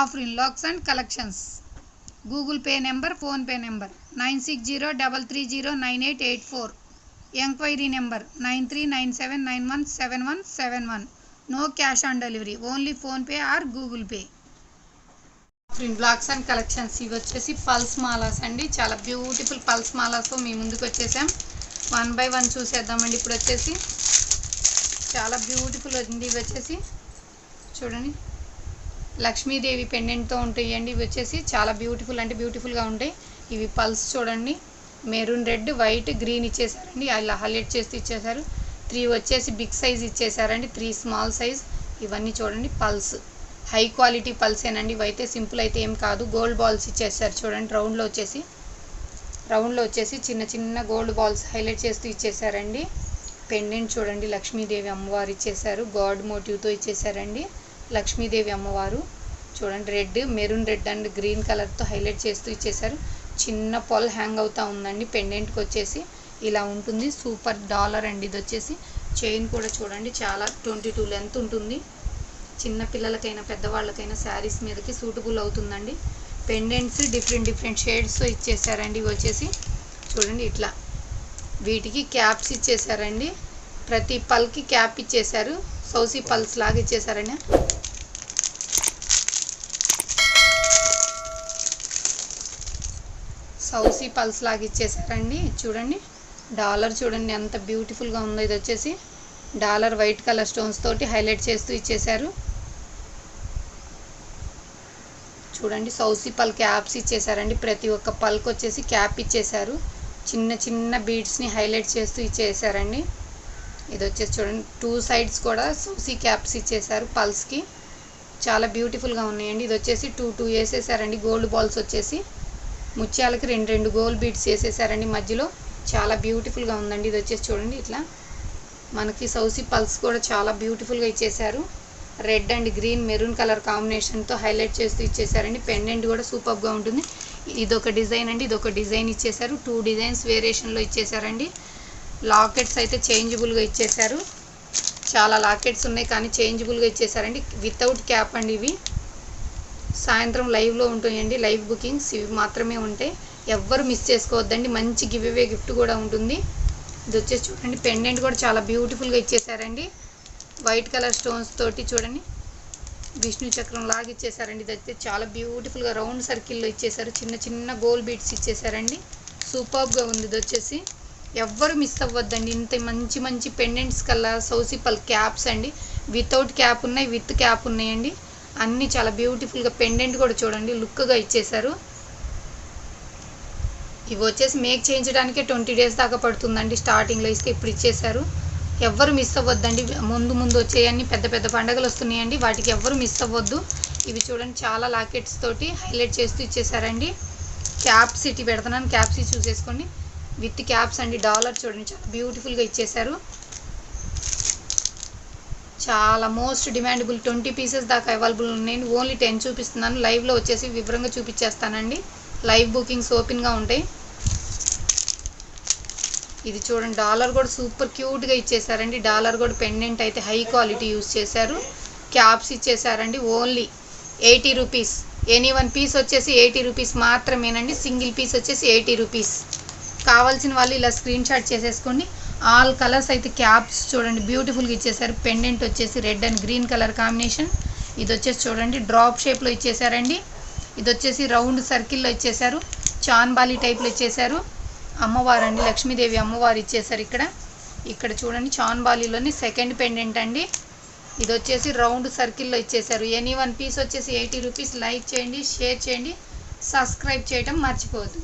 Afrin locks and collections. Google Pay number PhonePe number nine six zero double three zero nine eight eight four. Enquiry number nine three nine seven nine one seven one seven one. No cash on delivery only PhonePe or Google Pay. Afrin blocks and collections ఇవి వచ్చేసి pulse మాలాస్ అండి. చాలా beautiful pulse మాలాస్ మీ ముందుకు వచ్చేసాం. One by one చూసేద్దామండి. ఇప్పుడు వచ్చేసి చాలా బ్యూటిఫుల్ ఉంది ఇవి వచ్చేసి. చూడండి. లక్ష్మీదేవి పెండెంట్తో ఉంటాయండి ఇవి వచ్చేసి చాలా బ్యూటిఫుల్ అంటే బ్యూటిఫుల్గా ఉంటాయి. ఇవి పల్స్ చూడండి. మెరూన్ రెడ్ వైట్ గ్రీన్ ఇచ్చేసారండి. అలా హైలైట్ చేసి ఇచ్చేసారు. త్రీ వచ్చేసి బిగ్ సైజ్ ఇచ్చేసారండి. త్రీ స్మాల్ సైజ్ ఇవన్నీ చూడండి పల్స్ హై క్వాలిటీ పల్సేనండి ఇవైతే సింపుల్ అయితే ఏం కాదు. గోల్డ్ బాల్స్ ఇచ్చేసారు చూడండి. రౌండ్లో వచ్చేసి. రౌండ్లో వచ్చేసి చిన్న చిన్న గోల్డ్ బాల్స్ హైలైట్ చేస్తూ ఇచ్చేసారండి. పెండెంట్ చూడండి. లక్ష్మీదేవి అమ్మవారు ఇచ్చేసారు. గాడ్ మోటివ్తో ఇచ్చేసారండి. లక్ష్మీదేవి అమ్మవారు. చూడండి red maroon red and green కలర్తో హైలైట్ చేస్తూ ఇచ్చేసారు చిన్న పొల్ హ్యాంగ్ అవుతూ ఉందండి పెండెంట్కి వచ్చేసి. ఇలా ఉంటుంది సూపర్ డాలర్ అండి ఇది వచ్చేసి చైన్ కూడా చూడండి చాలా ట్వంటీ టూ లెంత్ ఉంటుంది. చిన్న పిల్లలకైనా పెద్దవాళ్ళకైనా శారీస్ మీదకి సూటబుల్ అవుతుందండి. పెండెంట్స్ డిఫరెంట్ డిఫరెంట్ షేడ్స్ ఇచ్చేసారండి ఇవి వచ్చేసి. చూడండి ఇట్లా. వీటికి క్యాప్స్ ఇచ్చేసారండి ప్రతి పల్కి క్యాప్ ఇచ్చేసారు సౌసీ పల్స్ లాగా ఇచ్చేసారండి సౌసీ పల్స్ లాగా ఇచ్చేసారండి. చూడండి. డాలర్ చూడండి ఎంత బ్యూటిఫుల్గా ఉందో ఇది వచ్చేసి. డాలర్ వైట్ కలర్ స్టోన్స్ తోటి హైలైట్ చేస్తూ ఇచ్చేశారు చూడండి సౌసీ పల్ క్యాప్స్ ఇచ్చేసారండి. ప్రతి ఒక్క పల్క్ వచ్చేసి క్యాప్ ఇచ్చేసారు. చిన్న చిన్న బీడ్స్ని హైలైట్ చేస్తూ ఇచ్చేసారండి. ఇది వచ్చేసి చూడండి టూ సైడ్స్ కూడా సౌసీ క్యాప్స్ ఇచ్చేసారు పల్స్కి. చాలా బ్యూటిఫుల్గా ఉన్నాయండి. ఇది వచ్చేసి టూ టూ వేసేసారండి. గోల్డ్ బాల్స్ వచ్చేసి. ముత్యాలకి రెండు రెండు గోల్ బీడ్స్ వేసేసారండి. మధ్యలో చాలా బ్యూటిఫుల్గా ఉందండి. ఇది వచ్చేసి చూడండి ఇట్లా. మనకి సౌసీ పల్స్ కూడా చాలా బ్యూటిఫుల్గా ఇచ్చేసారు. Red and green maroon colour కాంబినేషన్తో హైలైట్ చేస్తూ ఇచ్చేసారండి. పెండెంట్ కూడా సూపర్గా ఉంటుంది. ఇదొక డిజైన్ అండి. ఇదొక డిజైన్ ఇచ్చేసారు. టూ డిజైన్స్ వేరియేషన్లో ఇచ్చేసారండి. లాకెట్స్ అయితే చేంజబుల్గా ఇచ్చేసారు. చాలా లాకెట్స్ ఉన్నాయి కానీ చేంజబుల్గా ఇచ్చేసారండి. వితౌట్ క్యాప్ అండి ఇవి. సాయంత్రం లైవ్లో ఉంటాయండి. లైవ్ బుకింగ్స్ ఇవి మాత్రమే ఉంటాయి ఎవ్వరు మిస్ చేసుకోవద్దండి. మంచి గివ్ అవే గిఫ్ట్ కూడా ఉంటుంది. ఇది వచ్చేసి చూడండి. పెండెంట్ కూడా చాలా బ్యూటిఫుల్గా ఇచ్చేసారండి. వైట్ కలర్ స్టోన్స్ తోటి చూడండి. విష్ణు చక్రం లాగా ఇచ్చేసారండి. ఇది అయితే చాలా బ్యూటిఫుల్గా రౌండ్ సర్కిల్లో ఇచ్చేసారు. చిన్న చిన్న గోల్ బీట్స్ ఇచ్చేసారండి. సూపర్గా ఉంది. ఇది వచ్చేసి ఎవ్వరు మిస్ అవ్వద్దండి. ఇంత మంచి మంచి పెండెంట్స్ కల్లా సౌసిపల్ క్యాప్స్ అండి. వితౌట్ క్యాప్ ఉన్నాయి విత్ క్యాప్ ఉన్నాయండి. అన్నీ చాలా బ్యూటిఫుల్గా పెండెంట్ కూడా చూడండి లుక్గా ఇచ్చేసారు ఇవి వచ్చేసి మేక్ చేయించడానికే ట్వంటీ డేస్ దాకా పడుతుందండి స్టార్టింగ్లో ఇస్తే ఇప్పుడు ఇచ్చేసారు ఎవ్వరు మిస్ అవ్వద్దండి. ముందు ముందు వచ్చేయన్ని పెద్ద పెద్ద పండగలు వస్తున్నాయండి. వాటికి ఎవ్వరు మిస్ అవ్వద్దు. ఇవి చూడండి చాలా లాకెట్స్ తోటి హైలైట్ చేస్తూ ఇచ్చేసారండి క్యాప్స్ ఇటు పెడుతున్నాను. క్యాప్స్ చూసేసుకోండి. విత్ క్యాప్స్ అండి డాలర్ చూడండి. చాలా బ్యూటిఫుల్గా ఇచ్చేసారు చాలా మోస్ట్ డిమాండబుల్ ట్వంటీ పీసెస్ దాకా అవైలబుల్ ఉన్నాయండి ఓన్లీ టెన్ చూపిస్తున్నాను. లైవ్లో వచ్చేసి వివరంగా చూపించేస్తానండి. లైవ్ బుకింగ్స్ ఓపెన్గా ఉంటాయి. ఇది చూడండి డాలర్ కూడా సూపర్ క్యూట్గా ఇచ్చేసారండి. డాలర్ కూడా పెండెంట్ అయితే హై క్వాలిటీ యూస్ చేశారు. Caps ఇచ్చేసారండి. Only eighty rupees any one piece వచ్చేసి ఎయిటీ రూపీస్ మాత్రమేనండి. సింగిల్ పీస్ వచ్చేసి ఎయిటీ రూపీస్ కావాల్సిన వాళ్ళు ఇలా స్క్రీన్ షాట్ చేసేసుకోండి. ఆల్ కలర్స్ అయితే క్యాప్స్ చూడండి బ్యూటిఫుల్గా ఇచ్చేసారు పెండెంట్ వచ్చేసి red and green colour combination ఇది వచ్చేసి చూడండి డ్రాప్ షేప్లో ఇచ్చేసారండి ఇది వచ్చేసి రౌండ్ సర్కిల్లో ఇచ్చేసారు చాన్బాలి టైప్లో ఇచ్చేసారు అమ్మవారు అండి లక్ష్మీదేవి అమ్మవారు ఇచ్చేసారు ఇక్కడ. ఇక్కడ చూడండి చాన్బాలిలోని సెకండ్ పెండెంట్ అండి. ఇది వచ్చేసి రౌండ్ సర్కిల్లో ఇచ్చేసారు ఎనీ వన్ పీస్ వచ్చేసి ఎయిటీ రూపీస్ లైక్ చేయండి షేర్ చేయండి. సబ్స్క్రైబ్ చేయటం మర్చిపోవద్దు.